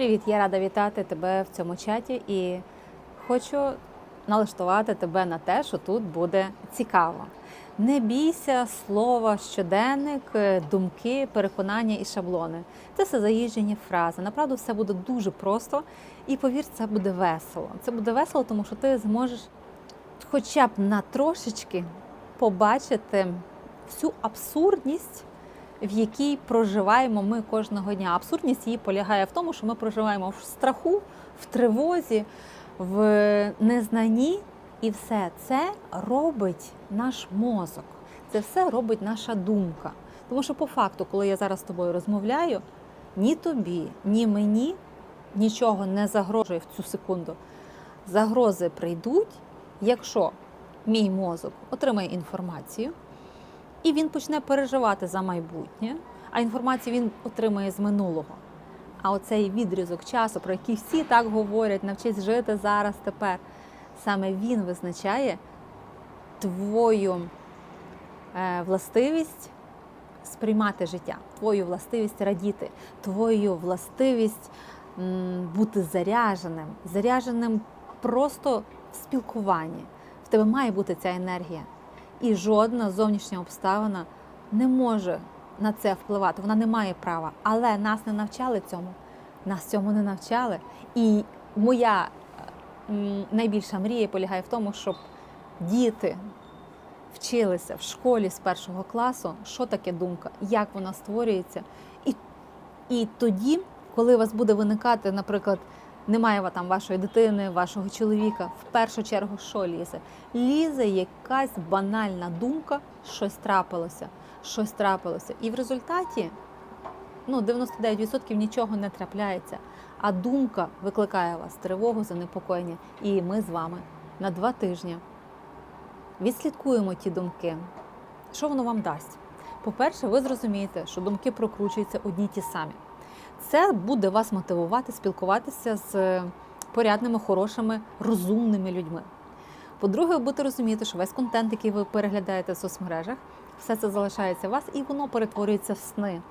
Привіт, я рада вітати тебе в цьому чаті і хочу налаштувати тебе на те, що тут буде цікаво. Не бійся слова щоденник, е, думки, переконання і шаблони. Це все заїжджені фрази. Направду все буде дуже просто і повір, це буде весело. Це буде весело, тому що ти зможеш хоча б на трошечки побачити всю абсурдність в якій проживаємо ми кожного дня. Абсурдність її полягає в тому, що ми проживаємо в страху, в тривозі, в незнанні, і все це робить наш мозок. Це все робить наша думка. Тому що, по факту, коли я зараз з тобою розмовляю, ні тобі, ні мені нічого не загрожує в цю секунду. Загрози прийдуть, якщо мій мозок отримає інформацію. І він почне переживати за майбутнє, а інформацію він отримає з минулого. А оцей відрізок часу, про який всі так говорять, навчись жити зараз, тепер, саме він визначає твою е, властивість сприймати життя, твою властивість радіти, твою властивість бути заряженим, заряженим просто в спілкуванні. В тебе має бути ця енергія. І жодна зовнішня обставина не може на це впливати. Вона не має права. Але нас не навчали цьому. Нас цьому не навчали. І моя найбільша мрія полягає в тому, щоб діти вчилися в школі з першого класу, що таке думка, як вона створюється. І, і тоді, коли у вас буде виникати, наприклад, немає там вашої дитини, вашого чоловіка. В першу чергу, що лізе? Лізе якась банальна думка, щось трапилося, щось трапилося. І в результаті ну, 99% нічого не трапляється. А думка викликає вас тривогу, занепокоєння. І ми з вами на два тижні відслідкуємо ті думки. Що воно вам дасть? По-перше, ви зрозумієте, що думки прокручуються одні ті самі. Це буде вас мотивувати спілкуватися з порядними, хорошими, розумними людьми. По-друге, ви будете розуміти, що весь контент, який ви переглядаєте в соцмережах, все це залишається у вас і воно перетворюється в сни.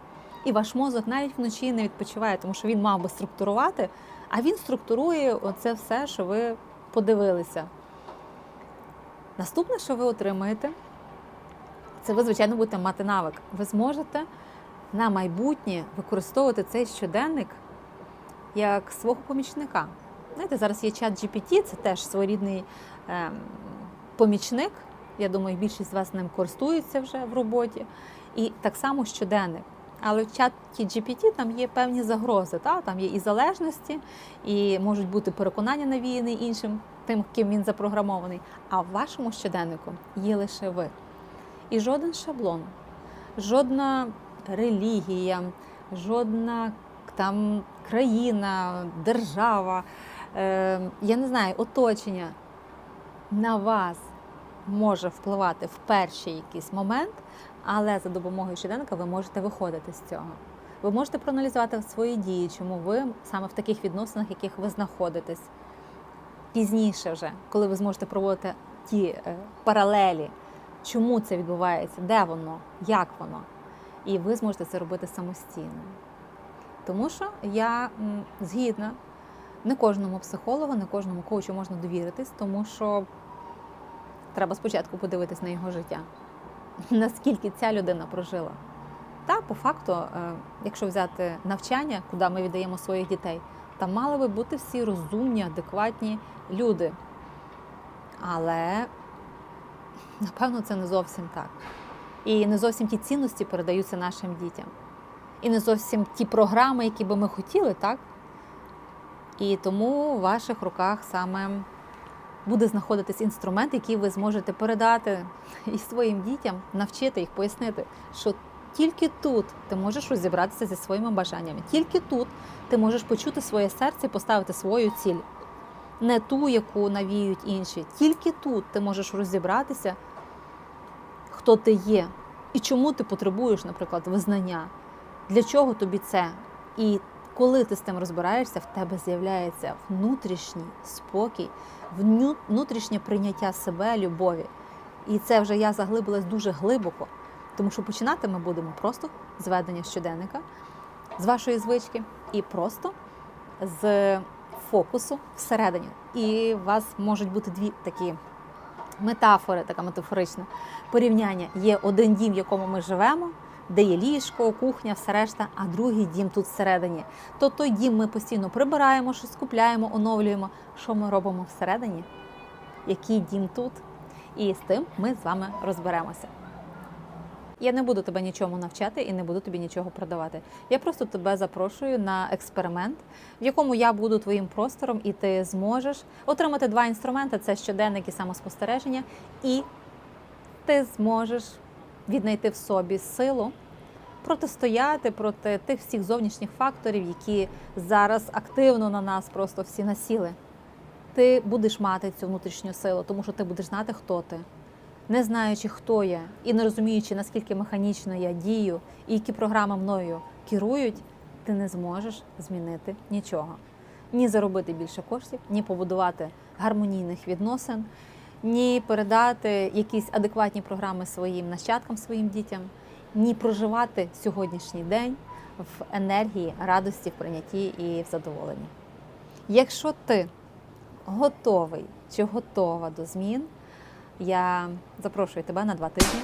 І ваш мозок навіть вночі не відпочиває, тому що він мав би структурувати, а він структурує оце все, що ви подивилися. Наступне, що ви отримаєте, це ви, звичайно, будете мати навик. Ви зможете на майбутнє використовувати цей щоденник як свого помічника. Знаєте, зараз є чат GPT, це теж своєрідний е, помічник. Я думаю, більшість з вас ним користується вже в роботі. І так само щоденник. Але в чаті GPT там є певні загрози. Та? Там є і залежності, і можуть бути переконання навіяні іншим, тим, ким він запрограмований. А в вашому щоденнику є лише ви. І жоден шаблон, жодна релігія, жодна там країна, держава, е, я не знаю, оточення на вас може впливати в перший якийсь момент, але за допомогою щоденника ви можете виходити з цього. Ви можете проаналізувати свої дії, чому ви саме в таких відносинах, яких ви знаходитесь. Пізніше вже, коли ви зможете проводити ті е, паралелі, чому це відбувається, де воно, як воно і ви зможете це робити самостійно. Тому що я згідна, не кожному психологу, не кожному коучу можна довіритись, тому що треба спочатку подивитись на його життя, наскільки ця людина прожила. Та по факту, е, якщо взяти навчання, куди ми віддаємо своїх дітей, там мали би бути всі розумні, адекватні люди. Але напевно це не зовсім так. І не зовсім ті цінності передаються нашим дітям. І не зовсім ті програми, які би ми хотіли, так? І тому у ваших руках саме буде знаходитись інструмент, який ви зможете передати і своїм дітям, навчити їх, пояснити, що тільки тут ти можеш розібратися зі своїми бажаннями, тільки тут ти можеш почути своє серце і поставити свою ціль, не ту, яку навіють інші. Тільки тут ти можеш розібратися хто ти є і чому ти потребуєш, наприклад, визнання, для чого тобі це. І коли ти з тим розбираєшся, в тебе з'являється внутрішній спокій, внутрішнє прийняття себе, любові. І це вже я заглибилась дуже глибоко, тому що починати ми будемо просто з ведення щоденника, з вашої звички, і просто з фокусу всередині. І у вас можуть бути дві такі метафори, така метафорична порівняння. Є один дім, в якому ми живемо, де є ліжко, кухня, все решта, а другий дім тут всередині. То той дім ми постійно прибираємо, щось купляємо, оновлюємо. Що ми робимо всередині? Який дім тут? І з тим ми з вами розберемося. Я не буду тебе нічому навчати і не буду тобі нічого продавати. Я просто тебе запрошую на експеримент, в якому я буду твоїм простором, і ти зможеш отримати два інструменти: це щоденник і самоспостереження, і ти зможеш віднайти в собі силу протистояти проти тих всіх зовнішніх факторів, які зараз активно на нас просто всі насіли. Ти будеш мати цю внутрішню силу, тому що ти будеш знати, хто ти не знаючи, хто я, і не розуміючи, наскільки механічно я дію, і які програми мною керують, ти не зможеш змінити нічого. Ні заробити більше коштів, ні побудувати гармонійних відносин, ні передати якісь адекватні програми своїм нащадкам, своїм дітям, ні проживати сьогоднішній день в енергії, радості, в прийнятті і в задоволенні. Якщо ти готовий чи готова до змін, я запрошую тебе на два тижні.